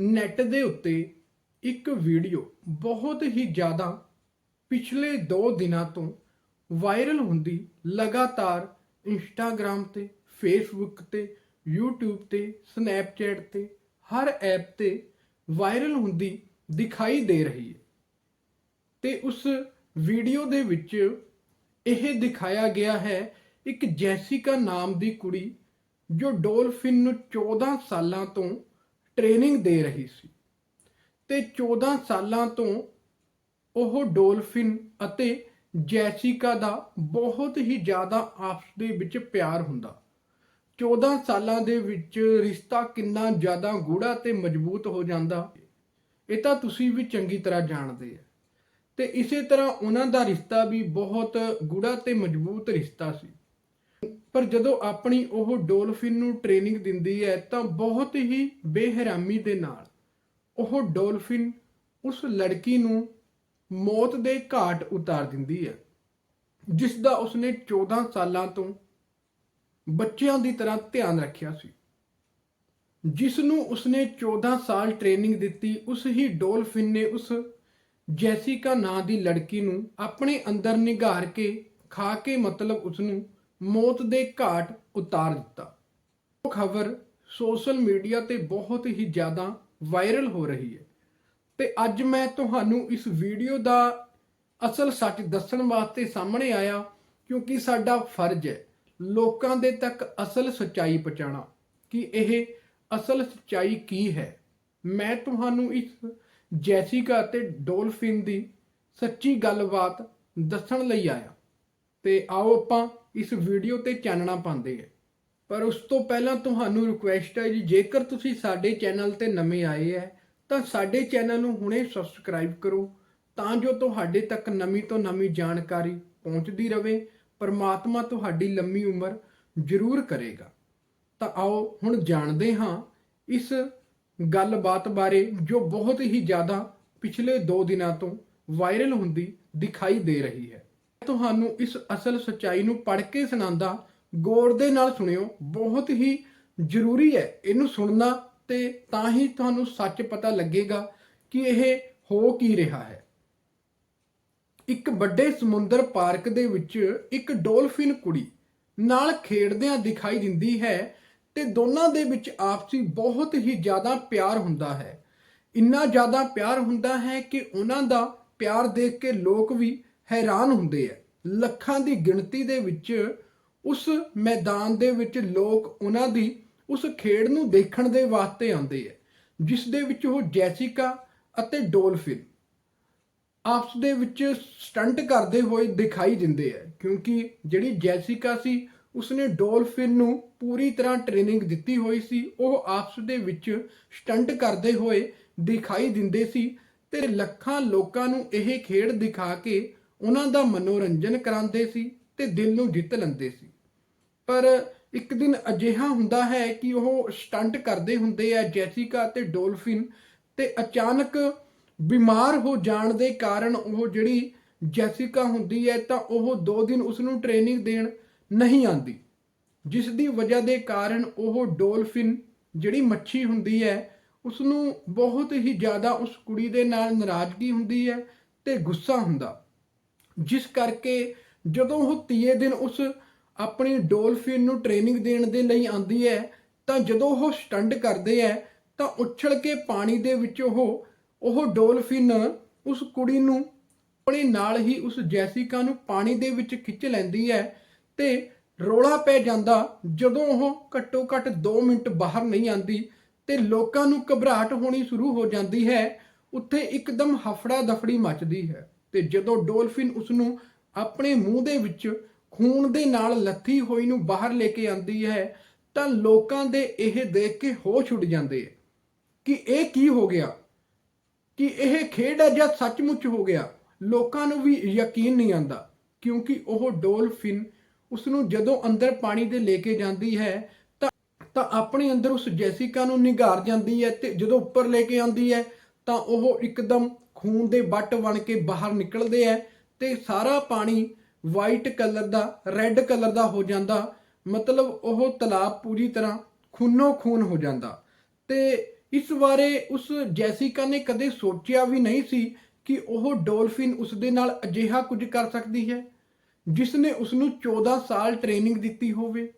Net ਦੇ ਉੱਤੇ ਇੱਕ ਵੀਡੀਓ ਬਹੁਤ ਹੀ ਜ਼ਿਆਦਾ ਪਿਛਲੇ 2 ਦਿਨਾਂ ਤੋਂ ਵਾਇਰਲ ਹੁੰਦੀ ਲਗਾਤਾਰ ਇੰਸਟਾਗ੍ਰam ਤੇ, ਫੇਸਬੁੱਕ ਤੇ, YouTube ਤੇ, ਸਨੈਪਚੈਟ ਤੇ, ਹਰ ਐਪ ਤੇ ਵਾਇਰਲ ਹੁੰਦੀ ਦਿਖਾਈ ਦੇ ਰਹੀ ਹੈ। ਤੇ ਉਸ ਵੀਡੀਓ ਦੇ ਵਿੱਚ ਇਹ ਦਿਖਾਇਆ ਗਿਆ ਹੈ ਇੱਕ ਜੈਸਿਕਾ ਨਾਮ ਦੀ ਕੁੜੀ ਜੋ ਡੋਲਫਿਨ ਨੂੰ 14 ਸਾਲਾਂ ਤੋਂ ਟ੍ਰੇਨਿੰਗ ਦੇ ਰਹੀ ਸੀ ਤੇ 14 ਸਾਲਾਂ ਤੋਂ ਉਹ ਡੋਲਫਿਨ ਅਤੇ ਜੈਸਿਕਾ ਦਾ ਬਹੁਤ ਹੀ ਜ਼ਿਆਦਾ ਆਪਸ ਦੇ ਵਿੱਚ ਪਿਆਰ ਹੁੰਦਾ। 14 ਸਾਲਾਂ ਦੇ ਵਿੱਚ ਰਿਸ਼ਤਾ ਕਿੰਨਾ ਜ਼ਿਆਦਾ ਗੂੜਾ ਤੇ ਮਜ਼ਬੂਤ ਹੋ ਜਾਂਦਾ, ਇਹ ਤਾਂ ਤੁਸੀਂ ਵੀ ਚੰਗੀ ਤਰ੍ਹਾਂ ਜਾਣਦੇ ਆ। ਤੇ ਇਸੇ ਤਰ੍ਹਾਂ ਉਹਨਾਂ ਦਾ ਰਿਸ਼ਤਾ ਵੀ ਬਹੁਤ ਗੂੜਾ ਤੇ ਮਜ਼ਬੂਤ ਰਿਸ਼ਤਾ ਸੀ। ਪਰ ਜਦੋਂ ਆਪਣੀ ਉਹ ਡੋਲਫਿਨ ਨੂੰ ਟ੍ਰੇਨਿੰਗ ਦਿੰਦੀ ਹੈ, ਤਾਂ ਬਹੁਤ ਹੀ ਬੇਹਰਾਮੀ ਦੇ ਨਾਲ ਉਹ ਡੋਲਫਿਨ ਉਸ ਲੜਕੀ ਨੂੰ ਮੌਤ ਦੇ ਘਾਟ ਉਤਾਰ ਦਿੰਦੀ ਹੈ, ਜਿਸ ਦਾ ਉਸਨੇ 14 ਸਾਲਾਂ ਤੋਂ ਬੱਚਿਆਂ ਦੀ ਤਰ੍ਹਾਂ ਧਿਆਨ ਰੱਖਿਆ ਸੀ। ਜਿਸ ਨੂੰ ਉਸਨੇ 14 ਸਾਲ ਟ੍ਰੇਨਿੰਗ ਦਿੱਤੀ, ਉਸ ਹੀ ਡੋਲਫਿਨ ਨੇ ਉਸ ਜੈਸਿਕਾ ਨਾਂ ਦੀ ਲੜਕੀ ਨੂੰ ਆਪਣੇ ਅੰਦਰ ਨਿਗਾਰ ਕੇ ਖਾ ਕੇ ਮਤਲਬ ਉਸ ਨੂੰ ਮੌਤ ਦੇ ਘਾਟ ਉਤਾਰ ਦਿੱਤਾ। ਉਹ ਖਬਰ ਸੋਸ਼ਲ ਮੀਡੀਆ ਤੇ ਬਹੁਤ ਹੀ ਜ਼ਿਆਦਾ ਵਾਇਰਲ ਹੋ ਰਹੀ ਹੈ। ਤੇ ਅੱਜ ਮੈਂ ਤੁਹਾਨੂੰ ਇਸ ਵੀਡੀਓ ਦਾ ਅਸਲ ਸੱਚ ਦੱਸਣ ਵਾਸਤੇ ਸਾਹਮਣੇ ਆਇਆ, ਕਿਉਂਕਿ ਸਾਡਾ ਫਰਜ਼ ਹੈ ਲੋਕਾਂ ਦੇ ਤੱਕ ਅਸਲ ਸੱਚਾਈ ਪਹੁੰਚਾਉਣਾ, ਕਿ ਇਹ ਅਸਲ ਸੱਚਾਈ ਕੀ ਹੈ। ਮੈਂ ਤੁਹਾਨੂੰ ਇਸ ਜੈਸਿਕਾ ਅਤੇ ਡੋਲਫਿਨ ਦੀ ਸੱਚੀ ਗੱਲਬਾਤ ਦੱਸਣ ਲਈ ਆਇਆ। ਤੇ ਆਓ ਆਪਾਂ ਇਸ ਵੀਡੀਓ ਤੇ ਚਾਨਣਾ ਪਾਉਂਦੇ ਹੈ ਪਰ ਉਸ ਤੋਂ ਪਹਿਲਾਂ ਤੁਹਾਨੂੰ ਰਿਕੁਐਸਟ ਹੈ ਜੀ, ਜੇਕਰ ਤੁਸੀਂ ਸਾਡੇ ਚੈਨਲ ਤੇ ਨਵੇਂ ਆਏ ਹੈ ਤਾਂ ਸਾਡੇ ਚੈਨਲ ਨੂੰ ਹੁਣੇ ਸਬਸਕ੍ਰਾਈਬ ਕਰੋ, ਤਾਂ ਜੋ ਤੁਹਾਡੇ ਤੱਕ ਨਵੀਂ ਤੋਂ ਨਵੀਂ ਜਾਣਕਾਰੀ ਪਹੁੰਚਦੀ ਰਹੇ ਪਰਮਾਤਮਾ ਤੁਹਾਡੀ ਲੰਮੀ ਉਮਰ ਜ਼ਰੂਰ ਕਰੇਗਾ। ਤਾਂ ਆਓ ਹੁਣ ਜਾਣਦੇ ਹਾਂ ਇਸ ਗੱਲਬਾਤ ਬਾਰੇ, ਜੋ ਬਹੁਤ ਹੀ ਜ਼ਿਆਦਾ ਪਿਛਲੇ 2 ਦਿਨਾਂ ਤੋਂ ਵਾਇਰਲ ਹੁੰਦੀ ਦਿਖਾਈ ਦੇ ਰਹੀ ਹੈ। ਤੁਹਾਨੂੰ ਇਸ ਅਸਲ ਸਚਾਈ ਨੂੰ ਪੜ੍ਹ ਕੇ ਸੁਣਾਉਂਦਾ, ਗੌਰ ਦੇ ਨਾਲ ਸੁਣਿਓ, ਬਹੁਤ ਹੀ ਜ਼ਰੂਰੀ ਹੈ ਇਹਨੂੰ ਸੁਣਨਾ ਤੇ ਤਾਂ ਹੀ ਤੁਹਾਨੂੰ ਸੱਚ ਪਤਾ ਲੱਗੇਗਾ ਕਿ ਇਹ ਹੋ ਕੀ ਰਿਹਾ ਹੈ। ਇੱਕ ਵੱਡੇ ਸਮੁੰਦਰ ਪਾਰਕ ਦੇ ਵਿੱਚ ਇੱਕ ਡੋਲਫਿਨ ਕੁੜੀ ਨਾਲ ਖੇਡਦਿਆਂ ਦਿਖਾਈ ਦਿੰਦੀ ਹੈ ਤੇ ਦੋਨਾਂ ਦੇ ਵਿੱਚ ਆਪਸੀ ਬਹੁਤ ਹੀ ਜ਼ਿਆਦਾ ਪਿਆਰ ਹੁੰਦਾ ਹੈ। ਇੰਨਾ ਜ਼ਿਆਦਾ ਪਿਆਰ ਹੁੰਦਾ ਹੈ ਕਿ ਉਹਨਾਂ ਦਾ ਪਿਆਰ ਦੇਖ ਕੇ ਲੋਕ ਵੀ ਹੈਰਾਨ ਹੁੰਦੇ ਆ। ਲੱਖਾਂ ਦੀ ਗਿਣਤੀ ਦੇ ਵਿੱਚ ਉਸ ਮੈਦਾਨ ਦੇ ਵਿੱਚ ਲੋਕ ਉਹਨਾਂ ਦੀ ਉਸ ਖੇਡ ਨੂੰ ਦੇਖਣ ਦੇ ਵਾਸਤੇ ਆਉਂਦੇ ਆ, ਜਿਸ ਦੇ ਵਿੱਚ ਉਹ ਜੈਸਿਕਾ ਅਤੇ ਡੋਲਫਿਨ ਆਪਸ ਦੇ ਵਿੱਚ ਸਟੰਟ ਕਰਦੇ ਹੋਏ ਦਿਖਾਈ ਦਿੰਦੇ ਆ, ਕਿਉਂਕਿ ਜਿਹੜੀ ਜੈਸਿਕਾ ਸੀ, ਉਸਨੇ ਡੋਲਫਿਨ ਨੂੰ ਪੂਰੀ ਤਰ੍ਹਾਂ ਟ੍ਰੇਨਿੰਗ ਦਿੱਤੀ ਹੋਈ ਸੀ, ਉਹ ਆਪਸ ਦੇ ਵਿੱਚ ਸਟੰਟ ਕਰਦੇ ਹੋਏ ਦਿਖਾਈ ਦਿੰਦੇ ਸੀ ਤੇ ਲੱਖਾਂ ਲੋਕਾਂ ਨੂੰ ਇਹ ਖੇਡ ਦਿਖਾ ਕੇ ਉਹਨਾਂ ਦਾ ਮਨੋਰੰਜਨ ਕਰਾਉਂਦੇ ਸੀ ਤੇ ਦਿਲ ਨੂੰ ਜਿੱਤ ਲੈਂਦੇ ਸੀ। ਪਰ ਇੱਕ ਦਿਨ ਅਜਿਹਾ ਹੁੰਦਾ ਹੈ ਕਿ ਉਹ ਸਟੰਟ ਕਰਦੇ ਹੁੰਦੇ ਆ ਜੈਸਿਕਾ ਤੇ ਡੋਲਫਿਨ ਤੇ ਅਚਾਨਕ ਬਿਮਾਰ ਹੋ ਜਾਣ ਦੇ ਕਾਰਨ ਉਹ ਜਿਹੜੀ ਜੈਸਿਕਾ ਹੁੰਦੀ ਹੈ ਤਾਂ ਉਹ 2 ਦਿਨ ਉਸ ਨੂੰ ਟ੍ਰੇਨਿੰਗ ਦੇਣ ਨਹੀਂ ਆਂਦੀ ਜਿਸ ਦੀ ਵਜ੍ਹਾ ਦੇ ਕਾਰਨ ਉਹ ਡੋਲਫਿਨ ਜਿਹੜੀ ਮੱਛੀ ਹੁੰਦੀ ਹੈ ਉਸ ਨੂੰ ਬਹੁਤ ਹੀ ਜ਼ਿਆਦਾ ਉਸ ਕੁੜੀ ਦੇ ਨਾਲ ਨਾਰਾਜ਼ਗੀ ਹੁੰਦੀ ਹੈ ਤੇ ਗੁੱਸਾ ਹੁੰਦਾ। ਜਿਸ ਕਰਕੇ ਜਦੋਂ ਉਹ ਤੀਏ ਦਿਨ ਉਸ ਆਪਣੀ ਡੋਲਫਿਨ ਨੂੰ ਟ੍ਰੇਨਿੰਗ ਦੇਣ ਦੇ ਲਈ ਆਂਦੀ ਹੈ, ਤਾਂ ਜਦੋਂ ਉਹ ਸਟੰਡ ਕਰਦੇ ਹੈ, ਤਾਂ ਉਛਲ ਕੇ ਪਾਣੀ ਦੇ ਵਿੱਚ ਉਹ ਉਹ ਡੋਲਫਿਨ ਉਸ ਕੁੜੀ ਨੂੰ ਆਪਣੇ ਨਾਲ ਹੀ ਉਸ ਜੈਸਿਕਾ ਨੂੰ ਪਾਣੀ ਦੇ ਵਿੱਚ ਖਿੱਚ ਲੈਂਦੀ ਹੈ ਤੇ ਰੋਲਾ ਪੈ ਜਾਂਦਾ ਜਦੋਂ ਉਹ ਘੱਟੋ ਘੱਟ 2 ਮਿੰਟ ਬਾਹਰ ਨਹੀਂ ਆਂਦੀ ਤੇ ਲੋਕਾਂ ਨੂੰ ਘਬਰਾਹਟ ਹੋਣੀ ਸ਼ੁਰੂ ਹੋ ਜਾਂਦੀ ਹੈ, ਉੱਥੇ ਇੱਕਦਮ ਹਫੜਾ ਦਫੜੀ ਮਚਦੀ ਹੈ। ਤੇ ਜਦੋਂ ਡੋਲਫਿਨ ਉਸ ਨੂੰ ਆਪਣੇ ਮੂੰਹ ਦੇ ਵਿੱਚ ਖੂਨ ਦੇ ਨਾਲ ਲੱਥੀ ਹੋਈ ਨੂੰ ਬਾਹਰ ਲੈ ਕੇ ਆਂਦੀ ਹੈ, ਤਾਂ ਲੋਕਾਂ ਦੇ ਇਹ ਦੇਖ ਕੇ ਹੋਸ਼ ਉੱਡ ਜਾਂਦੇ ਹੈ। ਕਿ ਇਹ ਕੀ ਹੋ ਗਿਆ? ਕਿ ਇਹ ਖੇਡ ਹੈ ਜਾਂ ਸੱਚਮੁੱਚ ਹੋ ਗਿਆ? ਲੋਕਾਂ ਨੂੰ ਵੀ ਯਕੀਨ ਨਹੀਂ ਆਂਦਾ, ਕਿਉਂਕਿ ਉਹ ਡੋਲਫਿਨ ਉਸ ਨੂੰ ਜਦੋਂ ਅੰਦਰ ਪਾਣੀ ਦੇ ਲੈ ਕੇ ਜਾਂਦੀ ਹੈ, ਤਾਂ ਤਾਂ ਆਪਣੇ ਅੰਦਰ ਉਸ ਜੈਸਿਕਾ ਨੂੰ ਨਿਗਾਰ ਜਾਂਦੀ ਹੈ ਤੇ ਜਦੋਂ ਉੱਪਰ ਲੈ ਕੇ ਆਉਂਦੀ ਹੈ, ਤਾਂ ਉਹ ਇੱਕਦਮ ਖੂਨ ਦੇ ਵੱਟ ਬਣ ਕੇ ਬਾਹਰ ਨਿਕਲਦੇ ਹੈ ਤੇ ਸਾਰਾ ਪਾਣੀ ਵਾਈਟ ਕਲਰ ਦਾ ਰੈੱਡ ਕਲਰ ਦਾ ਹੋ ਜਾਂਦਾ। ਮਤਲਬ ਉਹ ਤਲਾਬ ਪੂਰੀ ਤਰ੍ਹਾਂ ਖੂਨੋ ਖੂਨ ਹੋ ਜਾਂਦਾ। ਤੇ ਇਸ ਬਾਰੇ ਉਸ ਜੈਸਿਕਾ ਨੇ ਕਦੇ ਸੋਚਿਆ ਵੀ ਨਹੀਂ ਸੀ ਕਿ ਉਹ ਡੋਲਫਿਨ ਉਸ ਦੇ ਨਾਲ ਅਜਿਹਾ ਕੁਝ ਕਰ ਸਕਦੀ ਹੈ, ਜਿਸ ਨੇ ਉਸ ਨੂੰ 14 ਸਾਲ ਟ੍ਰੇਨਿੰਗ ਦਿੱਤੀ ਹੋਵੇ।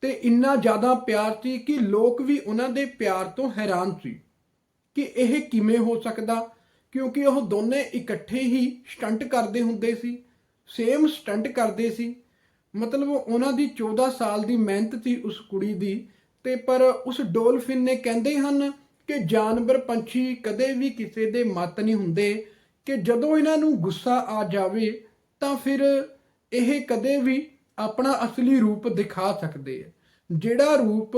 ਤੇ ਇੰਨਾ ਜ਼ਿਆਦਾ ਪਿਆਰ ਸੀ ਕਿ ਲੋਕ ਵੀ ਉਹਨਾਂ ਦੇ ਪਿਆਰ ਤੋਂ ਹੈਰਾਨ ਸੀ। ਕਿ ਇਹ ਕਿਵੇਂ ਹੋ ਸਕਦਾ? ਕਿਉਂਕਿ ਉਹ ਦੋਨੇ ਇਕੱਠੇ ਹੀ ਸਟੰਟ ਕਰਦੇ ਹੁੰਦੇ ਸੀ, ਸੇਮ ਸਟੰਟ ਕਰਦੇ ਸੀ। ਮਤਲਬ ਉਹਨਾਂ ਦੀ 14 ਸਾਲ ਦੀ ਮਿਹਨਤ ਸੀ ਉਸ ਕੁੜੀ ਦੀ ਤੇ ਪਰ ਉਸ ਡੋਲਫਿਨ ਨੇ ਕਹਿੰਦੇ ਹਨ ਕਿ ਜਾਨਵਰ ਪੰਛੀ ਕਦੇ ਵੀ ਕਿਸੇ ਦੇ ਮਤ ਨਹੀਂ ਹੁੰਦੇ, ਕਿ ਜਦੋਂ ਇਹਨਾਂ ਨੂੰ ਗੁੱਸਾ ਆ ਜਾਵੇ ਤਾਂ ਫਿਰ ਇਹ ਕਦੇ ਵੀ ਆਪਣਾ ਅਸਲੀ ਰੂਪ ਦਿਖਾ ਸਕਦੇ ਆ ਜਿਹੜਾ ਰੂਪ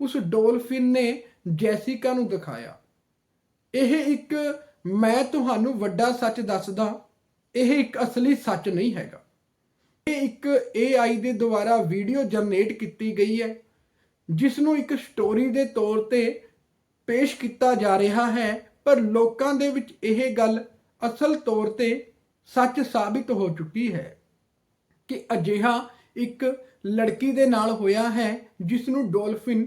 ਉਸ ਡੋਲਫਿਨ ਨੇ ਜੈਸਿਕਾ ਨੂੰ ਦਿਖਾਇਆ। ਇਹ ਇੱਕ ਮੈਂ ਤੁਹਾਨੂੰ ਵੱਡਾ ਸੱਚ ਦੱਸਦਾ, ਇਹ ਇੱਕ ਅਸਲੀ ਸੱਚ ਨਹੀਂ ਹੈਗਾ। ਇਹ ਇੱਕ AI ਦੇ ਦੁਆਰਾ ਵੀਡੀਓ ਜਨਰੇਟ ਕੀਤੀ ਗਈ ਹੈ ਜਿਸ ਨੂੰ ਇੱਕ ਸਟੋਰੀ ਦੇ ਤੌਰ ਤੇ ਪੇਸ਼ ਕੀਤਾ ਜਾ ਰਿਹਾ ਹੈ, ਪਰ ਲੋਕਾਂ ਦੇ ਵਿੱਚ ਇਹ ਗੱਲ ਅਸਲ ਤੌਰ ਤੇ ਸੱਚ ਸਾਬਿਤ ਹੋ ਚੁੱਕੀ ਹੈ ਕਿ ਅਜਿਹਾ ਇੱਕ ਲੜਕੀ ਦੇ ਨਾਲ ਹੋਇਆ ਹੈ ਜਿਸ ਨੂੰ ਡੋਲਫਿਨ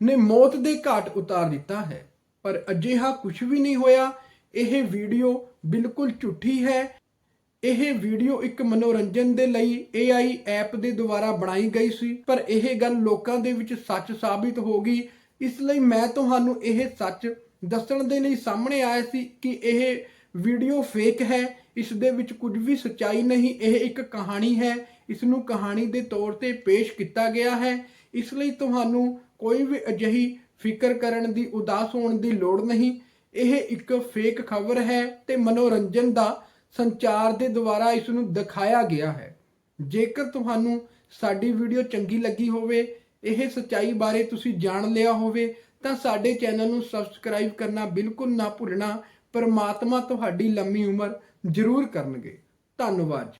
ਨੇ ਮੌਤ ਦੇ ਘਾਟ ਉਤਾਰ ਦਿੱਤਾ ਹੈ। ਪਰ ਅਜਿਹਾ ਕੁਝ ਵੀ ਨਹੀਂ ਹੋਇਆ। ਇਹ ਵੀਡੀਓ ਬਿਲਕੁਲ ਝੂਠੀ ਹੈ। ਇਹ ਵੀਡੀਓ ਇੱਕ ਮਨੋਰੰਜਨ ਦੇ ਲਈ AI ਐਪ ਦੇ ਦੁਆਰਾ ਬਣਾਈ ਗਈ ਸੀ। ਪਰ ਇਹ ਗੱਲ ਲੋਕਾਂ ਦੇ ਵਿੱਚ ਸੱਚ ਸਾਬਿਤ ਹੋ ਗਈ। ਇਸ ਲਈ ਮੈਂ ਤੁਹਾਨੂੰ ਇਹ ਸੱਚ ਦੱਸਣ ਦੇ ਲਈ ਸਾਹਮਣੇ ਆਇਆ ਸੀ ਕਿ ਇਹ ਵੀਡੀਓ ਫੇਕ ਹੈ। ਇਸ ਦੇ ਵਿੱਚ ਕੁਝ ਵੀ ਸੱਚਾਈ ਨਹੀਂ। ਇਹ ਇੱਕ ਕਹਾਣੀ ਹੈ। ਇਸ ਨੂੰ ਕਹਾਣੀ ਦੇ ਤੌਰ ਤੇ ਪੇਸ਼ ਕੀਤਾ ਗਿਆ ਹੈ। ਇਸ ਲਈ ਤੁਹਾਨੂੰ ਕੋਈ ਵੀ ਅਜਿਹੀ ਫਿਕਰ ਕਰਨ ਦੀ ਉਦਾਸ ਹੋਣ ਦੀ ਲੋੜ ਨਹੀਂ। ਇਹ ਇੱਕ ਫੇਕ ਖਬਰ ਹੈ ਤੇ ਮਨੋਰੰਜਨ ਦਾ ਸੰਚਾਰ ਦੇ ਦੁਆਰਾ ਇਸ ਨੂੰ ਦਿਖਾਇਆ ਗਿਆ ਹੈ। ਜੇਕਰ ਤੁਹਾਨੂੰ ਸਾਡੀ ਵੀਡੀਓ ਚੰਗੀ ਲੱਗੀ ਹੋਵੇ, ਇਹ ਸੱਚਾਈ ਬਾਰੇ ਤੁਸੀਂ ਜਾਣ ਲਿਆ ਹੋਵੇ, ਤਾਂ ਸਾਡੇ ਚੈਨਲ ਨੂੰ ਸਬਸਕ੍ਰਾਈਬ ਕਰਨਾ ਬਿਲਕੁਲ ਨਾ ਭੁੱਲਣਾ। ਪਰਮਾਤਮਾ ਤੁਹਾਡੀ ਲੰਮੀ ਉਮਰ ਜ਼ਰੂਰ ਕਰਨਗੇ। ਧੰਨਵਾਦ